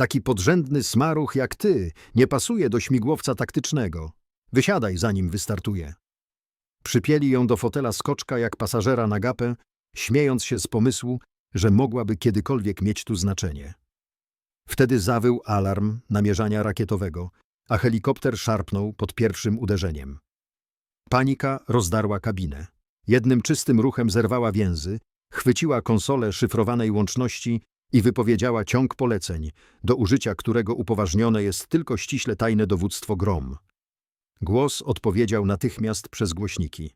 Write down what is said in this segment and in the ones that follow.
Taki podrzędny smaruch jak ty nie pasuje do śmigłowca taktycznego. Wysiadaj, zanim wystartuje. Przypieli ją do fotela skoczka jak pasażera na gapę, śmiejąc się z pomysłu, że mogłaby kiedykolwiek mieć tu znaczenie. Wtedy zawył alarm namierzania rakietowego, a helikopter szarpnął pod pierwszym uderzeniem. Panika rozdarła kabinę. Jednym czystym ruchem zerwała więzy, chwyciła konsolę szyfrowanej łączności i wypowiedziała ciąg poleceń, do użycia którego upoważnione jest tylko ściśle tajne dowództwo GROM. Głos odpowiedział natychmiast przez głośniki.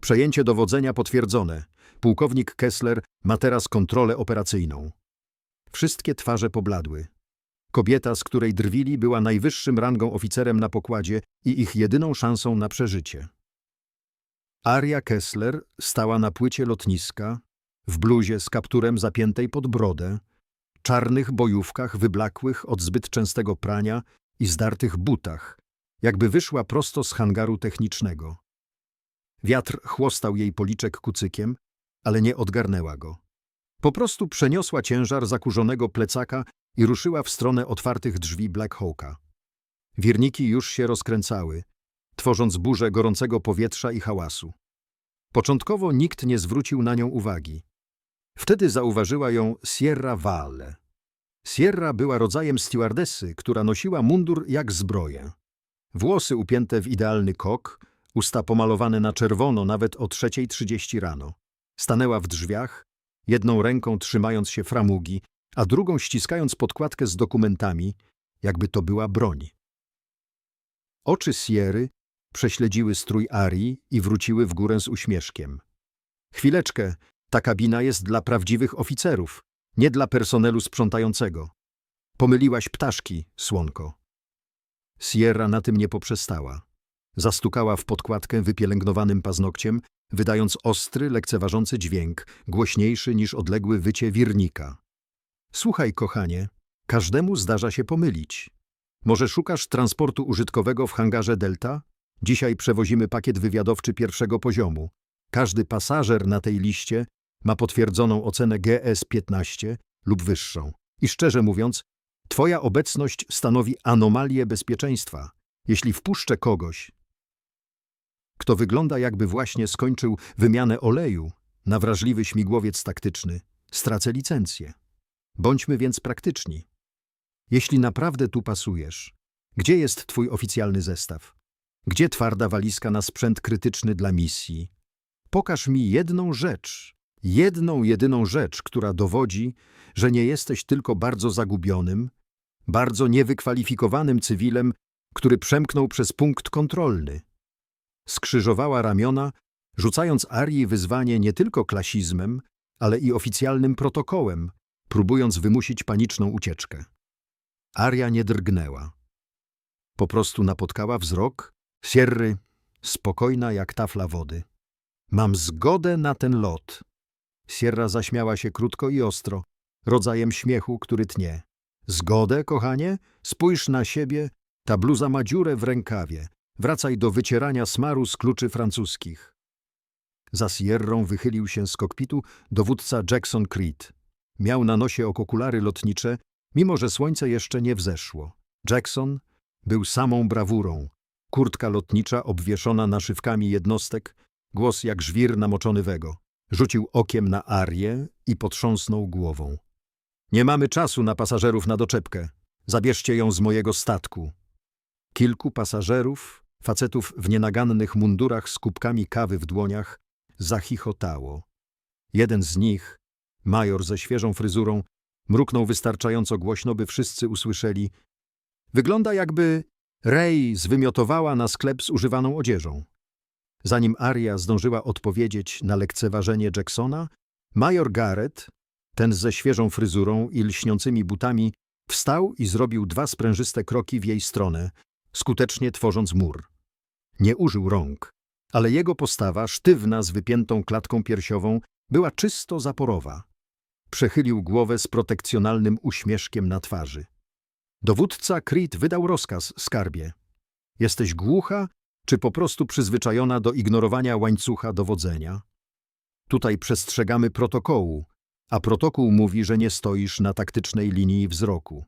Przejęcie dowodzenia potwierdzone. Pułkownik Kessler ma teraz kontrolę operacyjną. Wszystkie twarze pobladły. Kobieta, z której drwili, była najwyższym rangą oficerem na pokładzie i ich jedyną szansą na przeżycie. Aria Kessler stała na płycie lotniska, w bluzie z kapturem zapiętej pod brodę, czarnych bojówkach wyblakłych od zbyt częstego prania i zdartych butach, jakby wyszła prosto z hangaru technicznego. Wiatr chłostał jej policzek kucykiem, ale nie odgarnęła go. Po prostu przeniosła ciężar zakurzonego plecaka i ruszyła w stronę otwartych drzwi Black Hawka. Wirniki już się rozkręcały, tworząc burzę gorącego powietrza i hałasu. Początkowo nikt nie zwrócił na nią uwagi. Wtedy zauważyła ją Sierra Valle. Sierra była rodzajem stewardessy, która nosiła mundur jak zbroję. Włosy upięte w idealny kok, usta pomalowane na czerwono nawet o 3.30 rano. Stanęła w drzwiach, jedną ręką trzymając się framugi, a drugą ściskając podkładkę z dokumentami, jakby to była broń. Oczy Sierry prześledziły strój Arii i wróciły w górę z uśmieszkiem. Chwileczkę, ta kabina jest dla prawdziwych oficerów, nie dla personelu sprzątającego. Pomyliłaś ptaszki, słonko. Sierra na tym nie poprzestała. Zastukała w podkładkę wypielęgnowanym paznokciem, wydając ostry, lekceważący dźwięk, głośniejszy niż odległy wycie wirnika. Słuchaj, kochanie, każdemu zdarza się pomylić. Może szukasz transportu użytkowego w hangarze Delta? Dzisiaj przewozimy pakiet wywiadowczy pierwszego poziomu. Każdy pasażer na tej liście ma potwierdzoną ocenę GS-15 lub wyższą. I szczerze mówiąc, twoja obecność stanowi anomalię bezpieczeństwa. Jeśli wpuszczę kogoś, kto wygląda jakby właśnie skończył wymianę oleju na wrażliwy śmigłowiec taktyczny, stracę licencję. Bądźmy więc praktyczni. Jeśli naprawdę tu pasujesz, gdzie jest twój oficjalny zestaw? Gdzie twarda walizka na sprzęt krytyczny dla misji? Pokaż mi jedną rzecz, jedną jedyną rzecz, która dowodzi, że nie jesteś tylko bardzo zagubionym, bardzo niewykwalifikowanym cywilem, który przemknął przez punkt kontrolny. Skrzyżowała ramiona, rzucając Arii wyzwanie nie tylko klasizmem, ale i oficjalnym protokołem, próbując wymusić paniczną ucieczkę. Aria nie drgnęła. Po prostu napotkała wzrok Sierry, spokojna jak tafla wody. Mam zgodę na ten lot. Sierra zaśmiała się krótko i ostro, rodzajem śmiechu, który tnie. Zgodę, kochanie? Spójrz na siebie, ta bluza ma dziurę w rękawie. Wracaj do wycierania smaru z kluczy francuskich. Za Sierrą wychylił się z kokpitu dowódca Jackson Creed. Miał na nosie okulary lotnicze, mimo że słońce jeszcze nie wzeszło. Jackson był samą brawurą. Kurtka lotnicza obwieszona naszywkami jednostek, głos jak żwir namoczony wego. Rzucił okiem na Arię i potrząsnął głową. Nie mamy czasu na pasażerów na doczepkę. Zabierzcie ją z mojego statku. Kilku pasażerów, facetów w nienagannych mundurach z kubkami kawy w dłoniach, zachichotało. Jeden z nich, major ze świeżą fryzurą, mruknął wystarczająco głośno, by wszyscy usłyszeli. Wygląda jakby Ray zwymiotowała na sklep z używaną odzieżą. Zanim Aria zdążyła odpowiedzieć na lekceważenie Jacksona, major Garrett, ten ze świeżą fryzurą i lśniącymi butami, wstał i zrobił dwa sprężyste kroki w jej stronę, skutecznie tworząc mur. Nie użył rąk, ale jego postawa, sztywna z wypiętą klatką piersiową, była czysto zaporowa. Przechylił głowę z protekcjonalnym uśmieszkiem na twarzy. Dowódca Creed wydał rozkaz skarbie. Jesteś głucha, czy po prostu przyzwyczajona do ignorowania łańcucha dowodzenia? Tutaj przestrzegamy protokołu, a protokół mówi, że nie stoisz na taktycznej linii wzroku.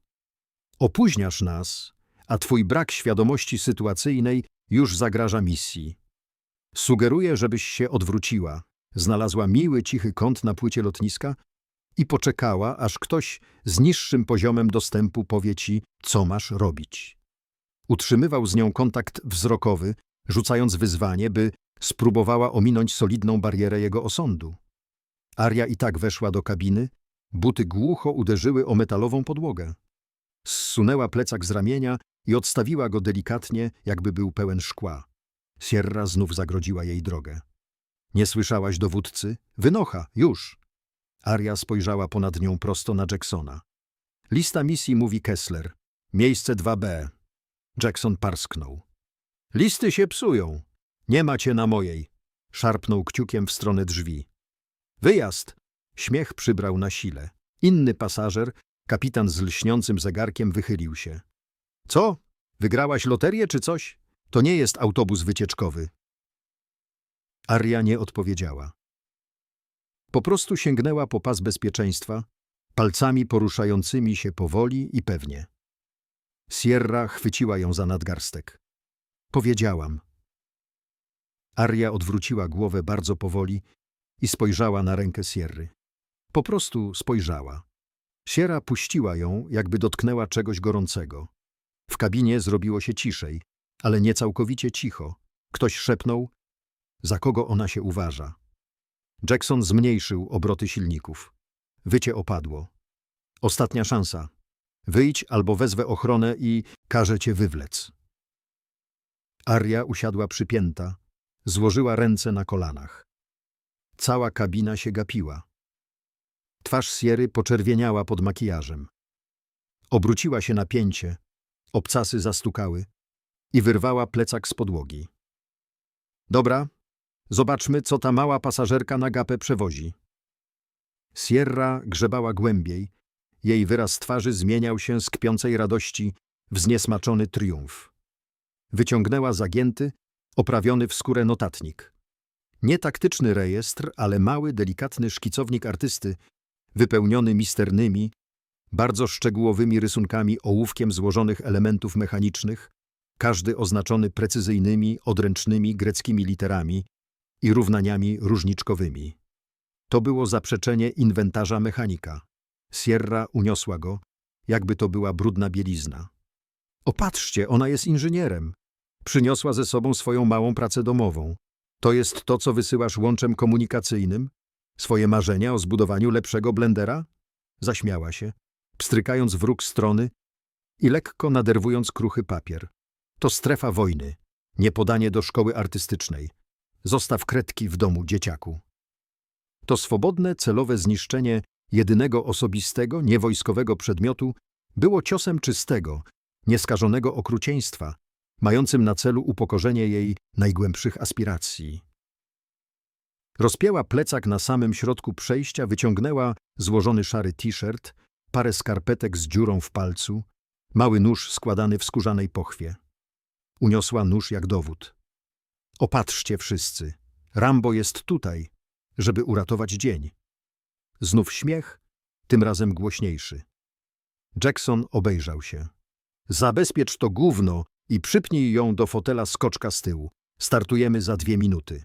Opóźniasz nas, a twój brak świadomości sytuacyjnej już zagraża misji. Sugeruję, żebyś się odwróciła. Znalazła miły, cichy kąt na płycie lotniska i poczekała, aż ktoś z niższym poziomem dostępu powie ci, co masz robić. Utrzymywał z nią kontakt wzrokowy, rzucając wyzwanie, by spróbowała ominąć solidną barierę jego osądu. Aria i tak weszła do kabiny, buty głucho uderzyły o metalową podłogę. Zsunęła plecak z ramienia i odstawiła go delikatnie, jakby był pełen szkła. Sierra znów zagrodziła jej drogę. Nie słyszałaś dowódcy? Wynocha, już! Aria spojrzała ponad nią prosto na Jacksona. Lista misji mówi Kessler. Miejsce 2B. Jackson parsknął. Listy się psują. Nie macie na mojej. Szarpnął kciukiem w stronę drzwi. Wyjazd! Śmiech przybrał na sile. Inny pasażer, kapitan z lśniącym zegarkiem, wychylił się. Co? Wygrałaś loterię czy coś? To nie jest autobus wycieczkowy. Aria nie odpowiedziała. Po prostu sięgnęła po pas bezpieczeństwa, palcami poruszającymi się powoli i pewnie. Sierra chwyciła ją za nadgarstek. Powiedziałam. Aria odwróciła głowę bardzo powoli i spojrzała na rękę Sierry. Po prostu spojrzała. Sierra puściła ją, jakby dotknęła czegoś gorącego. W kabinie zrobiło się ciszej, ale nie całkowicie cicho. Ktoś szepnął, za kogo ona się uważa. Jackson zmniejszył obroty silników. Wycie opadło. Ostatnia szansa. Wyjdź albo wezwę ochronę i każę cię wywlec. Aria usiadła przypięta, złożyła ręce na kolanach. Cała kabina się gapiła. Twarz Siery poczerwieniała pod makijażem. Obróciła się na pięcie, obcasy zastukały i wyrwała plecak z podłogi. Dobra, zobaczmy, co ta mała pasażerka na gapę przewozi. Sierra grzebała głębiej, jej wyraz twarzy zmieniał się z kpiącej radości w zniesmaczony triumf. Wyciągnęła zagięty, oprawiony w skórę notatnik. Nie taktyczny rejestr, ale mały, delikatny szkicownik artysty, wypełniony misternymi, bardzo szczegółowymi rysunkami ołówkiem złożonych elementów mechanicznych, każdy oznaczony precyzyjnymi, odręcznymi greckimi literami i równaniami różniczkowymi. To było zaprzeczenie inwentarza mechanika. Sierra uniosła go, jakby to była brudna bielizna. Opatrzcie, ona jest inżynierem. Przyniosła ze sobą swoją małą pracę domową. To jest to, co wysyłasz łączem komunikacyjnym? Swoje marzenia o zbudowaniu lepszego blendera? Zaśmiała się, pstrykając w róg strony i lekko naderwując kruchy papier. To strefa wojny, nie podanie do szkoły artystycznej. Zostaw kredki w domu, dzieciaku. To swobodne, celowe zniszczenie jedynego osobistego, niewojskowego przedmiotu było ciosem czystego, nieskażonego okrucieństwa, mającym na celu upokorzenie jej najgłębszych aspiracji. Rozpięła plecak na samym środku przejścia, wyciągnęła złożony szary t-shirt, parę skarpetek z dziurą w palcu, mały nóż składany w skórzanej pochwie. Uniosła nóż jak dowód. Opatrzcie wszyscy. Rambo jest tutaj, żeby uratować dzień. Znów śmiech, tym razem głośniejszy. Jackson obejrzał się. Zabezpiecz to gówno i przypnij ją do fotela skoczka z tyłu. Startujemy za dwie minuty.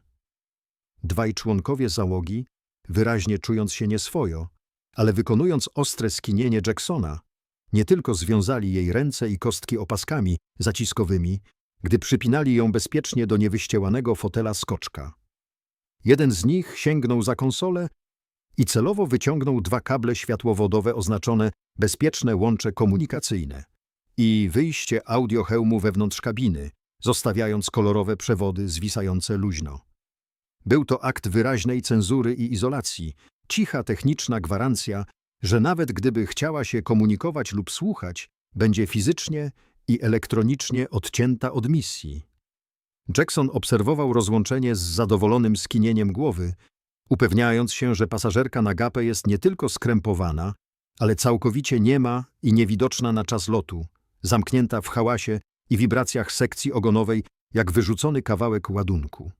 Dwaj członkowie załogi, wyraźnie czując się nieswojo, ale wykonując ostre skinienie Jacksona, nie tylko związali jej ręce i kostki opaskami zaciskowymi, gdy przypinali ją bezpiecznie do niewyściełanego fotela skoczka. Jeden z nich sięgnął za konsolę i celowo wyciągnął dwa kable światłowodowe oznaczone bezpieczne łącze komunikacyjne i wyjście audiohełmu wewnątrz kabiny, zostawiając kolorowe przewody zwisające luźno. Był to akt wyraźnej cenzury i izolacji, cicha techniczna gwarancja, że nawet gdyby chciała się komunikować lub słuchać, będzie fizycznie i elektronicznie odcięta od misji. Jackson obserwował rozłączenie z zadowolonym skinieniem głowy, upewniając się, że pasażerka na gapę jest nie tylko skrępowana, ale całkowicie niema i niewidoczna na czas lotu, zamknięta w hałasie i wibracjach sekcji ogonowej jak wyrzucony kawałek ładunku.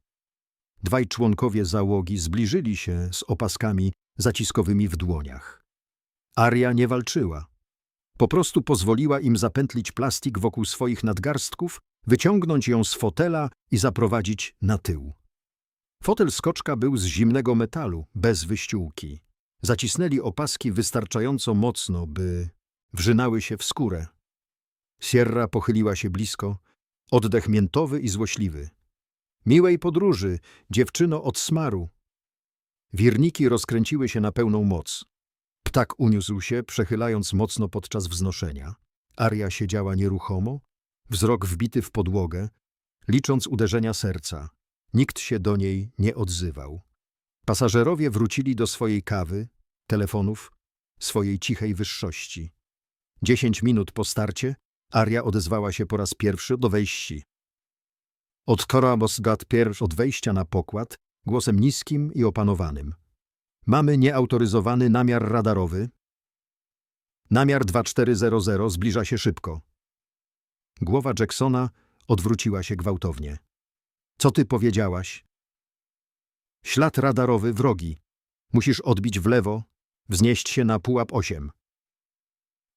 Dwaj członkowie załogi zbliżyli się z opaskami zaciskowymi w dłoniach. Aria nie walczyła. Po prostu pozwoliła im zapętlić plastik wokół swoich nadgarstków, wyciągnąć ją z fotela i zaprowadzić na tył. Fotel skoczka był z zimnego metalu, bez wyściółki. Zacisnęli opaski wystarczająco mocno, by wrzynały się w skórę. Sierra pochyliła się blisko, oddech miętowy i złośliwy. Miłej podróży, dziewczyno od smaru. Wirniki rozkręciły się na pełną moc. Ptak uniósł się, przechylając mocno podczas wznoszenia. Aria siedziała nieruchomo, wzrok wbity w podłogę, licząc uderzenia serca. Nikt się do niej nie odzywał. Pasażerowie wrócili do swojej kawy, telefonów, swojej cichej wyższości. Dziesięć minut po starcie Aria odezwała się po raz pierwszy do wejści. Od Korabosgat pierwszy od wejścia na pokład, głosem niskim i opanowanym. Mamy nieautoryzowany namiar radarowy. Namiar 2400 zbliża się szybko. Głowa Jacksona odwróciła się gwałtownie. Co ty powiedziałaś? Ślad radarowy wrogi. Musisz odbić w lewo, wznieść się na pułap 8.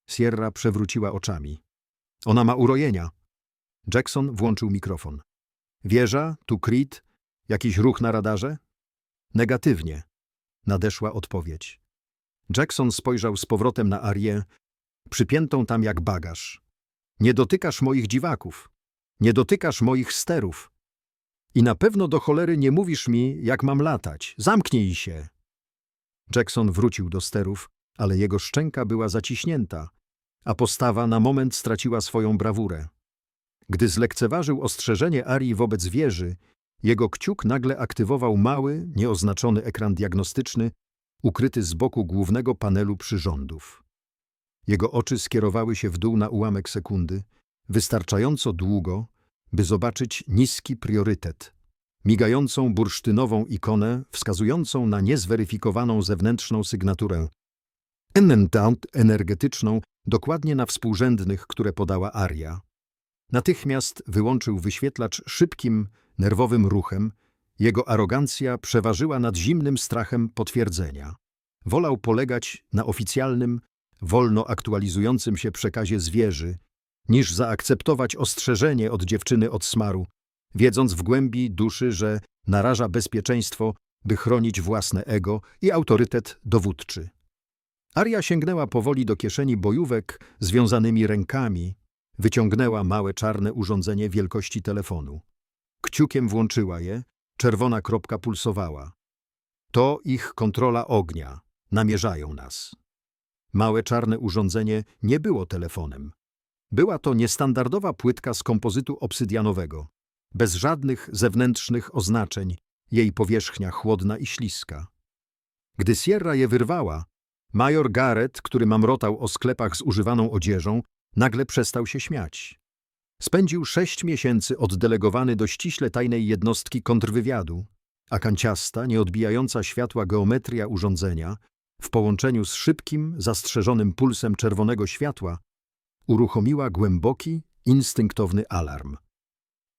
Sierra przewróciła oczami. Ona ma urojenia. Jackson włączył mikrofon. Wieża, tu Creed, jakiś ruch na radarze? Negatywnie. Nadeszła odpowiedź. Jackson spojrzał z powrotem na Arię, przypiętą tam jak bagaż. Nie dotykasz moich dziwaków. Nie dotykasz moich sterów. I na pewno do cholery nie mówisz mi, jak mam latać. Zamknij się. Jackson wrócił do sterów, ale jego szczęka była zaciśnięta, a postawa na moment straciła swoją brawurę. Gdy zlekceważył ostrzeżenie Arii wobec wieży, jego kciuk nagle aktywował mały, nieoznaczony ekran diagnostyczny, ukryty z boku głównego panelu przyrządów. Jego oczy skierowały się w dół na ułamek sekundy, wystarczająco długo, by zobaczyć niski priorytet, migającą bursztynową ikonę wskazującą na niezweryfikowaną zewnętrzną sygnaturę Ennentout energetyczną dokładnie na współrzędnych, które podała Aria. Natychmiast wyłączył wyświetlacz szybkim, nerwowym ruchem. Jego arogancja przeważyła nad zimnym strachem potwierdzenia. Wolał polegać na oficjalnym, wolno aktualizującym się przekazie zwierzy, niż zaakceptować ostrzeżenie od dziewczyny od smaru, wiedząc w głębi duszy, że naraża bezpieczeństwo, by chronić własne ego i autorytet dowódczy. Aria sięgnęła powoli do kieszeni bojówek związanymi rękami, wyciągnęła małe czarne urządzenie wielkości telefonu. Kciukiem włączyła je, czerwona kropka pulsowała. To ich kontrola ognia. Namierzają nas. Małe czarne urządzenie nie było telefonem. Była to niestandardowa płytka z kompozytu obsydianowego, bez żadnych zewnętrznych oznaczeń, jej powierzchnia chłodna i śliska. Gdy Sierra je wyrwała, major Garrett, który mamrotał o sklepach z używaną odzieżą, nagle przestał się śmiać. Spędził sześć miesięcy oddelegowany do ściśle tajnej jednostki kontrwywiadu, a kanciasta, nieodbijająca światła geometria urządzenia, w połączeniu z szybkim, zastrzeżonym pulsem czerwonego światła, uruchomiła głęboki, instynktowny alarm.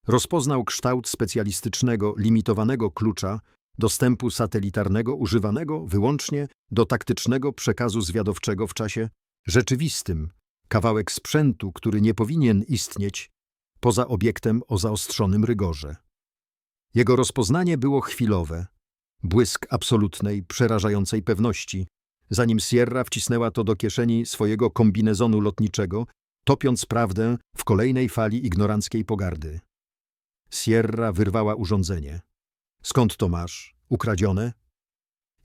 Rozpoznał kształt specjalistycznego, limitowanego klucza dostępu satelitarnego używanego wyłącznie do taktycznego przekazu zwiadowczego w czasie rzeczywistym, kawałek sprzętu, który nie powinien istnieć poza obiektem o zaostrzonym rygorze. Jego rozpoznanie było chwilowe, błysk absolutnej, przerażającej pewności, zanim Sierra wcisnęła to do kieszeni swojego kombinezonu lotniczego, topiąc prawdę w kolejnej fali ignoranckiej pogardy. Sierra wyrwała urządzenie. Skąd to masz? Ukradzione?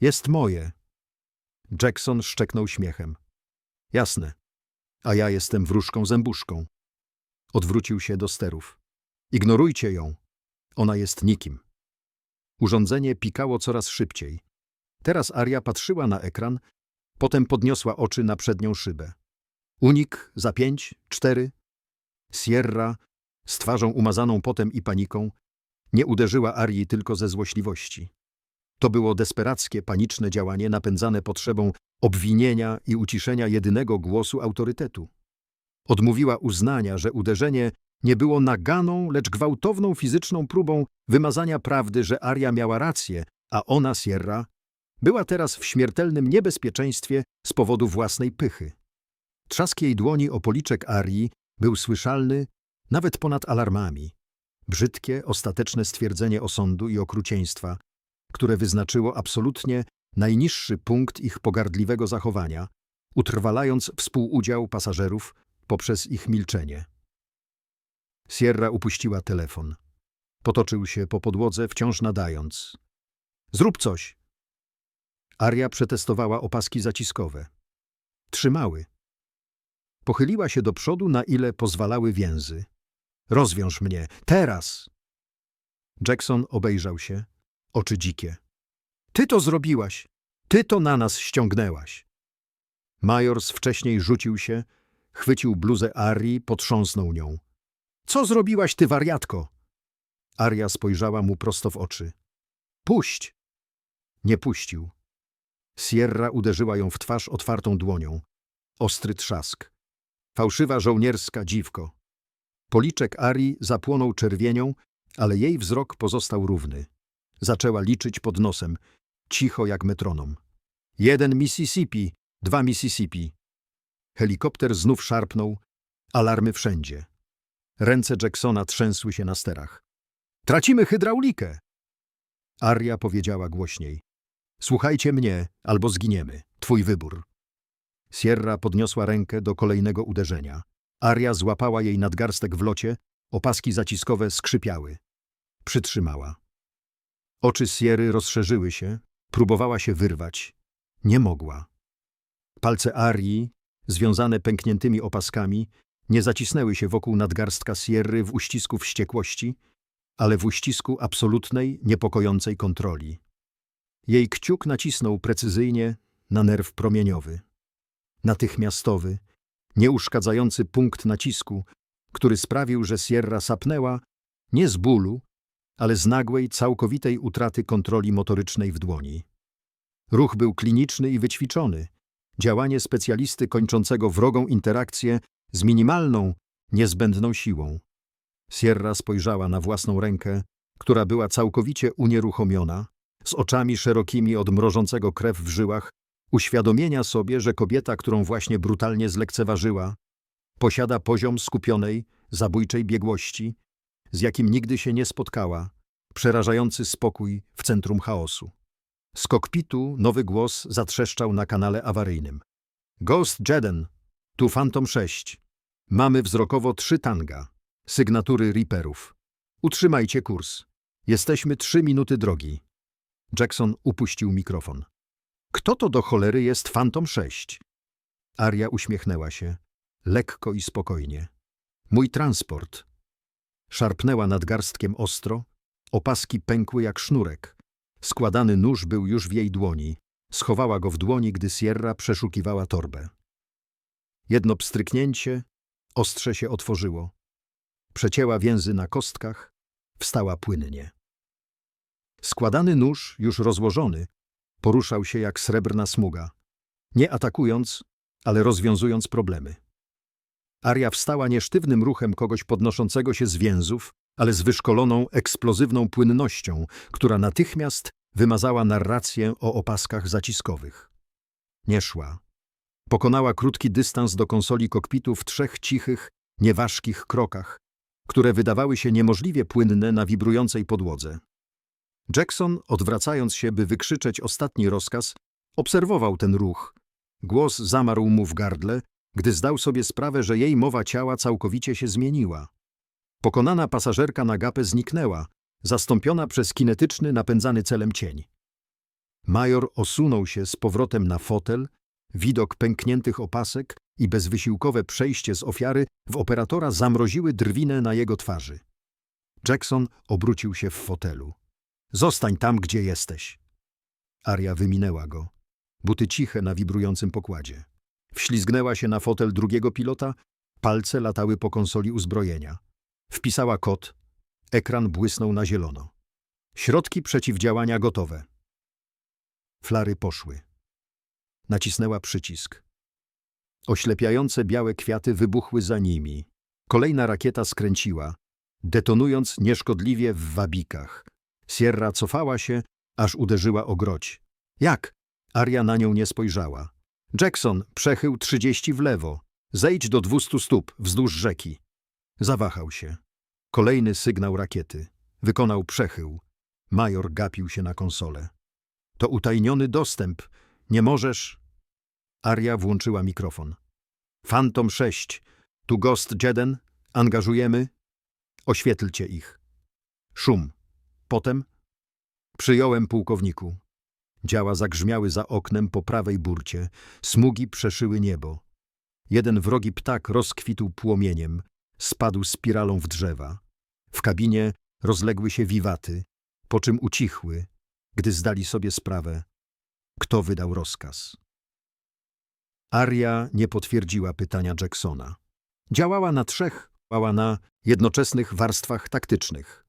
Jest moje. Jackson szczeknął śmiechem. Jasne. A ja jestem wróżką zębuszką. Odwrócił się do sterów. Ignorujcie ją. Ona jest nikim. Urządzenie pikało coraz szybciej. Teraz Aria patrzyła na ekran, potem podniosła oczy na przednią szybę. Unik za pięć, cztery. Sierra, z twarzą umazaną potem i paniką, nie uderzyła Arii tylko ze złośliwości. To było desperackie, paniczne działanie napędzane potrzebą obwinienia i uciszenia jedynego głosu autorytetu. Odmówiła uznania, że uderzenie nie było naganą, lecz gwałtowną fizyczną próbą wymazania prawdy, że Aria miała rację, a ona, Sierra, była teraz w śmiertelnym niebezpieczeństwie z powodu własnej pychy. Trzask jej dłoni o policzek Arii był słyszalny nawet ponad alarmami. Brzydkie, ostateczne stwierdzenie osądu i okrucieństwa, które wyznaczyło absolutnie najniższy punkt ich pogardliwego zachowania, utrwalając współudział pasażerów poprzez ich milczenie. Sierra upuściła telefon. Potoczył się po podłodze, wciąż nadając. Zrób coś! Aria przetestowała opaski zaciskowe. Trzymały. Pochyliła się do przodu, na ile pozwalały więzy. Rozwiąż mnie, teraz! Jackson obejrzał się, oczy dzikie. Ty to zrobiłaś! Ty to na nas ściągnęłaś! Majors wcześniej rzucił się, chwycił bluzę Arii, potrząsnął nią. Co zrobiłaś, ty wariatko? Aria spojrzała mu prosto w oczy. Puść! Nie puścił. Sierra uderzyła ją w twarz otwartą dłonią. Ostry trzask. Fałszywa żołnierska dziwko. Policzek Arii zapłonął czerwienią, ale jej wzrok pozostał równy. Zaczęła liczyć pod nosem, cicho jak metronom. Jeden Mississippi, dwa Mississippi. Helikopter znów szarpnął, alarmy wszędzie. Ręce Jacksona trzęsły się na sterach. Tracimy hydraulikę! Aria powiedziała głośniej. Słuchajcie mnie, albo zginiemy. Twój wybór. Sierra podniosła rękę do kolejnego uderzenia. Aria złapała jej nadgarstek w locie, opaski zaciskowe skrzypiały. Przytrzymała. Oczy Sierry rozszerzyły się, próbowała się wyrwać. Nie mogła. Palce Arii, związane pękniętymi opaskami, nie zacisnęły się wokół nadgarstka Sierry w uścisku wściekłości, ale w uścisku absolutnej, niepokojącej kontroli. Jej kciuk nacisnął precyzyjnie na nerw promieniowy. Natychmiastowy, nieuszkadzający punkt nacisku, który sprawił, że Sierra sapnęła nie z bólu, ale z nagłej, całkowitej utraty kontroli motorycznej w dłoni. Ruch był kliniczny i wyćwiczony, działanie specjalisty kończącego wrogą interakcję z minimalną, niezbędną siłą. Sierra spojrzała na własną rękę, która była całkowicie unieruchomiona, z oczami szerokimi od mrożącego krew w żyłach, uświadomienia sobie, że kobieta, którą właśnie brutalnie zlekceważyła, posiada poziom skupionej, zabójczej biegłości, z jakim nigdy się nie spotkała, przerażający spokój w centrum chaosu. Z kokpitu nowy głos zatrzeszczał na kanale awaryjnym. Ghost Jeden, tu Phantom 6. Mamy wzrokowo trzy tanga, sygnatury Reaperów. Utrzymajcie kurs. Jesteśmy trzy minuty drogi. Jackson upuścił mikrofon. Kto to do cholery jest Phantom 6? Aria uśmiechnęła się, lekko i spokojnie. Mój transport. Szarpnęła nadgarstkiem ostro, opaski pękły jak sznurek. Składany nóż był już w jej dłoni. Schowała go w dłoni, gdy Sierra przeszukiwała torbę. Jedno pstryknięcie, ostrze się otworzyło. Przecięła więzy na kostkach, wstała płynnie. Składany nóż, już rozłożony, poruszał się jak srebrna smuga, nie atakując, ale rozwiązując problemy. Aria wstała nie sztywnym ruchem kogoś podnoszącego się z więzów, ale z wyszkoloną, eksplozywną płynnością, która natychmiast wymazała narrację o opaskach zaciskowych. Nie szła. Pokonała krótki dystans do konsoli kokpitu w trzech cichych, nieważkich krokach, które wydawały się niemożliwie płynne na wibrującej podłodze. Jackson, odwracając się, by wykrzyczeć ostatni rozkaz, obserwował ten ruch. Głos zamarł mu w gardle, gdy zdał sobie sprawę, że jej mowa ciała całkowicie się zmieniła. Pokonana pasażerka na gapę zniknęła, zastąpiona przez kinetyczny, napędzany celem cień. Major osunął się z powrotem na fotel, widok pękniętych opasek i bezwysiłkowe przejście z ofiary w operatora zamroziły drwinę na jego twarzy. Jackson obrócił się w fotelu. Zostań tam, gdzie jesteś. Aria wyminęła go. Buty ciche na wibrującym pokładzie. Wślizgnęła się na fotel drugiego pilota, palce latały po konsoli uzbrojenia. Wpisała kod. Ekran błysnął na zielono. Środki przeciwdziałania gotowe. Flary poszły. Nacisnęła przycisk. Oślepiające białe kwiaty wybuchły za nimi. Kolejna rakieta skręciła, detonując nieszkodliwie w wabikach. Sierra cofała się, aż uderzyła o groć. Jak? Aria na nią nie spojrzała. Jackson przechył trzydzieści w lewo. Zejdź do 200 stóp wzdłuż rzeki. Zawahał się. Kolejny sygnał rakiety. Wykonał przechył. Major gapił się na konsolę. To utajniony dostęp. Nie możesz... Aria włączyła mikrofon. Phantom 6. Tu Ghost Jeden. Angażujemy. Oświetlcie ich. Szum. Potem... Przyjąłem pułkowniku. Działa zagrzmiały za oknem po prawej burcie. Smugi przeszyły niebo. Jeden wrogi ptak rozkwitł płomieniem. Spadł spiralą w drzewa. W kabinie rozległy się wiwaty, po czym ucichły, gdy zdali sobie sprawę, kto wydał rozkaz. Aria nie potwierdziła pytania Jacksona. Działała na trzech, działała na jednoczesnych warstwach taktycznych.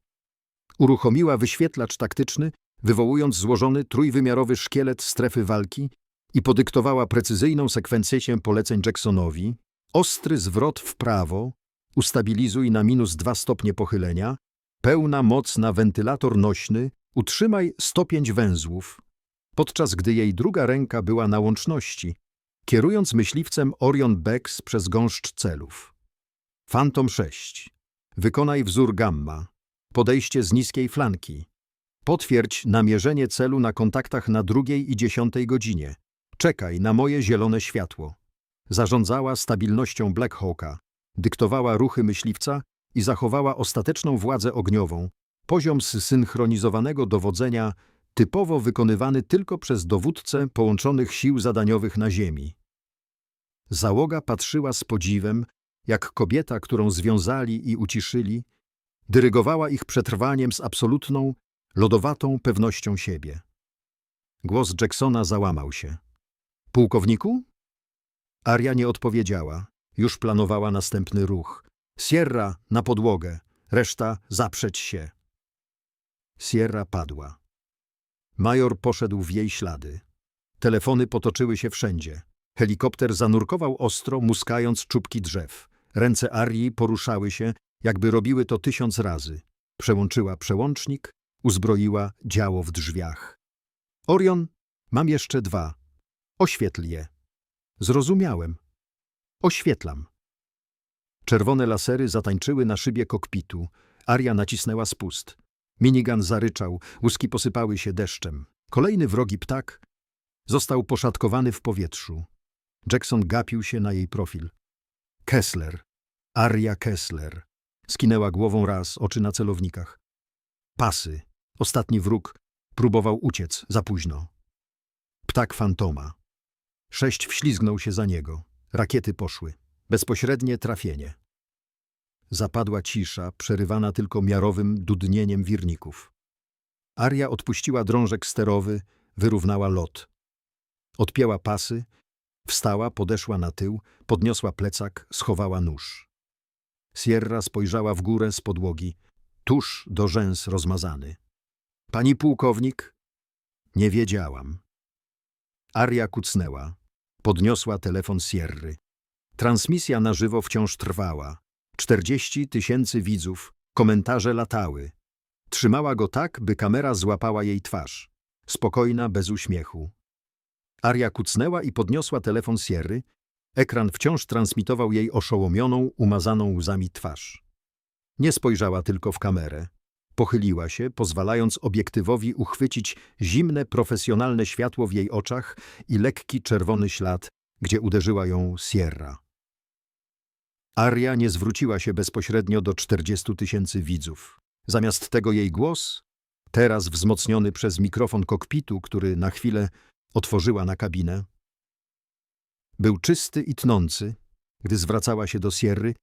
Uruchomiła wyświetlacz taktyczny, wywołując złożony trójwymiarowy szkielet strefy walki i podyktowała precyzyjną sekwencję poleceń Jacksonowi. Ostry zwrot w prawo, ustabilizuj na minus dwa stopnie pochylenia, pełna moc na wentylator nośny, utrzymaj 105 węzłów, podczas gdy jej druga ręka była na łączności, kierując myśliwcem Orion Bex przez gąszcz celów. Phantom 6. Wykonaj wzór gamma. Podejście z niskiej flanki. Potwierdź namierzenie celu na kontaktach na drugiej i dziesiątej godzinie. Czekaj na moje zielone światło. Zarządzała stabilnością Black Hawka, dyktowała ruchy myśliwca i zachowała ostateczną władzę ogniową, poziom zsynchronizowanego dowodzenia typowo wykonywany tylko przez dowódcę połączonych sił zadaniowych na ziemi. Załoga patrzyła z podziwem, jak kobieta, którą związali i uciszyli, dyrygowała ich przetrwaniem z absolutną, lodowatą pewnością siebie. Głos Jacksona załamał się. Pułkowniku? Aria nie odpowiedziała. Już planowała następny ruch. Sierra na podłogę, reszta zaprzeć się. Sierra padła. Major poszedł w jej ślady. Telefony potoczyły się wszędzie. Helikopter zanurkował ostro, muskając czubki drzew. Ręce Arii poruszały się, jakby robiły to tysiąc razy. Przełączyła przełącznik, uzbroiła działo w drzwiach. Orion, mam jeszcze dwa. Oświetl je. Zrozumiałem. Oświetlam. Czerwone lasery zatańczyły na szybie kokpitu. Aria nacisnęła spust. Minigun zaryczał, łuski posypały się deszczem. Kolejny wrogi ptak został poszatkowany w powietrzu. Jackson gapił się na jej profil. Kessler. Aria Kessler. Skinęła głową raz, oczy na celownikach. Pasy. Ostatni wróg próbował uciec, za późno. Ptak fantoma. Sześć wślizgnął się za niego. Rakiety poszły. Bezpośrednie trafienie. Zapadła cisza, przerywana tylko miarowym dudnieniem wirników. Aria odpuściła drążek sterowy, wyrównała lot. Odpięła pasy, wstała, podeszła na tył, podniosła plecak, schowała nóż. Sierra spojrzała w górę z podłogi, tuż do rzęs rozmazany. Pani pułkownik? Nie wiedziałam. Aria kucnęła. Podniosła telefon Sierry. Transmisja na żywo wciąż trwała. Czterdzieści tysięcy widzów, komentarze latały. Trzymała go tak, by kamera złapała jej twarz. Spokojna, bez uśmiechu. Aria kucnęła i podniosła telefon Sierry. Ekran wciąż transmitował jej oszołomioną, umazaną łzami twarz. Nie spojrzała tylko w kamerę. Pochyliła się, pozwalając obiektywowi uchwycić zimne, profesjonalne światło w jej oczach i lekki czerwony ślad, gdzie uderzyła ją Sierra. Aria nie zwróciła się bezpośrednio do 40 tysięcy widzów. Zamiast tego jej głos, teraz wzmocniony przez mikrofon kokpitu, który na chwilę otworzyła na kabinę, był czysty i tnący, gdy zwracała się do Sierry,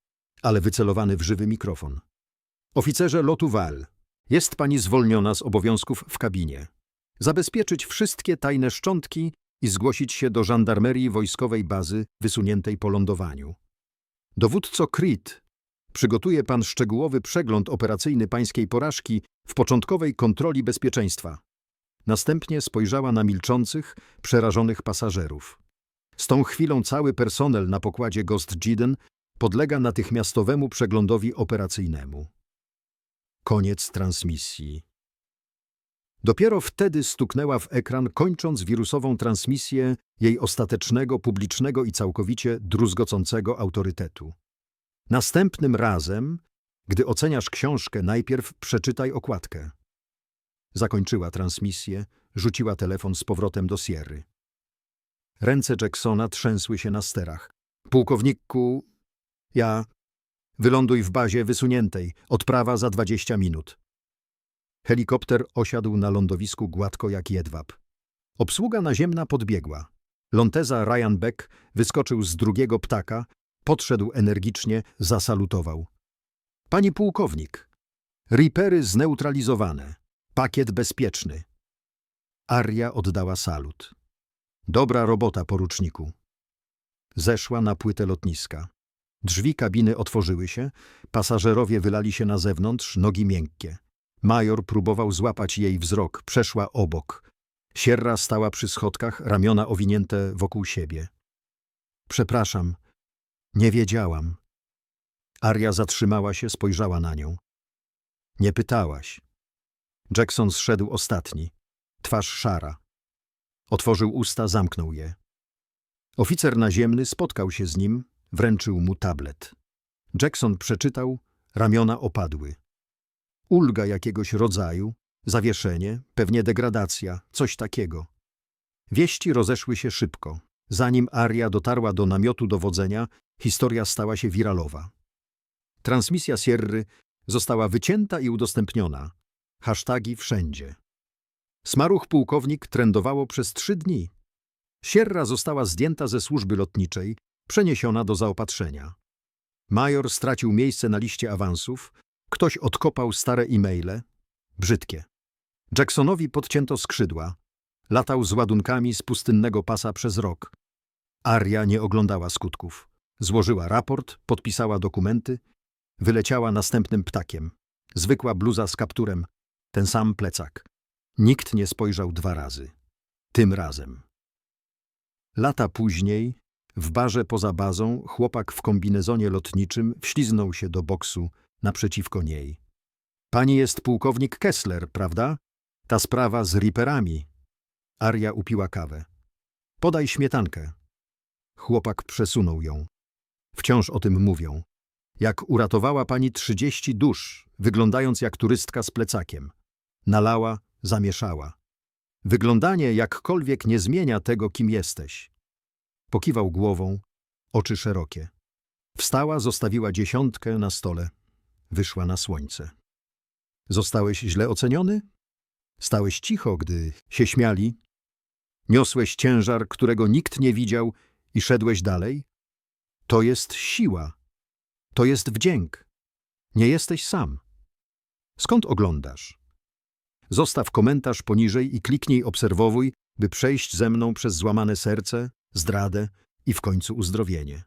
ale wycelowany w żywy mikrofon. Oficerze lotu WAL, jest pani zwolniona z obowiązków w kabinie. Zabezpieczyć wszystkie tajne szczątki i zgłosić się do żandarmerii wojskowej bazy wysuniętej po lądowaniu. Dowódco Creed, przygotuje pan szczegółowy przegląd operacyjny pańskiej porażki w początkowej kontroli bezpieczeństwa. Następnie spojrzała na milczących, przerażonych pasażerów. Z tą chwilą cały personel na pokładzie Ghost Jiden podlega natychmiastowemu przeglądowi operacyjnemu. Koniec transmisji. Dopiero wtedy stuknęła w ekran, kończąc wirusową transmisję jej ostatecznego, publicznego i całkowicie druzgocącego autorytetu. Następnym razem, gdy oceniasz książkę, najpierw przeczytaj okładkę. Zakończyła transmisję, rzuciła telefon z powrotem do Sierry. Ręce Jacksona trzęsły się na sterach. Pułkowniku, ja... Wyląduj w bazie wysuniętej, odprawa za 20 minut. Helikopter osiadł na lądowisku gładko jak jedwab. Obsługa naziemna podbiegła. Lonteza Ryan Beck wyskoczył z drugiego ptaka, podszedł energicznie, zasalutował. Pani pułkownik, ripery zneutralizowane, pakiet bezpieczny. Aria oddała salut. Dobra robota, poruczniku. Zeszła na płytę lotniska. Drzwi kabiny otworzyły się, pasażerowie wylali się na zewnątrz, nogi miękkie. Major próbował złapać jej wzrok, przeszła obok. Sierra stała przy schodkach, ramiona owinięte wokół siebie. Przepraszam, nie wiedziałam. Aria zatrzymała się, spojrzała na nią. Nie pytałaś. Jackson zszedł ostatni. Twarz szara. Otworzył usta, zamknął je. Oficer naziemny spotkał się z nim, wręczył mu tablet. Jackson przeczytał, ramiona opadły. Ulga jakiegoś rodzaju, zawieszenie, pewnie degradacja, coś takiego. Wieści rozeszły się szybko. Zanim Aria dotarła do namiotu dowodzenia, historia stała się wiralowa. Transmisja Sierry została wycięta i udostępniona. Hasztagi wszędzie. Smaruch pułkownik trendowało przez trzy dni. Sierra została zdjęta ze służby lotniczej, przeniesiona do zaopatrzenia. Major stracił miejsce na liście awansów, ktoś odkopał stare e-maile, brzydkie. Jacksonowi podcięto skrzydła, latał z ładunkami z pustynnego pasa przez rok. Aria nie oglądała skutków. Złożyła raport, podpisała dokumenty, wyleciała następnym ptakiem. Zwykła bluza z kapturem, ten sam plecak. Nikt nie spojrzał dwa razy. Tym razem. Lata później, w barze poza bazą, chłopak w kombinezonie lotniczym wśliznął się do boksu naprzeciwko niej. Pani jest pułkownik Kessler, prawda? Ta sprawa z riperami. Aria upiła kawę. Podaj śmietankę. Chłopak przesunął ją. Wciąż o tym mówią. Jak uratowała pani trzydzieści dusz, wyglądając jak turystka z plecakiem. Nalała, zamieszała. Wyglądanie jakkolwiek nie zmienia tego, kim jesteś. Pokiwał głową, oczy szerokie. Wstała, zostawiła dziesiątkę na stole. Wyszła na słońce. Zostałeś źle oceniony? Stałeś cicho, gdy się śmiali? Niosłeś ciężar, którego nikt nie widział i szedłeś dalej? To jest siła. To jest wdzięk. Nie jesteś sam. Skąd oglądasz? Zostaw komentarz poniżej i kliknij obserwowuj, by przejść ze mną przez złamane serce, zdradę i w końcu uzdrowienie.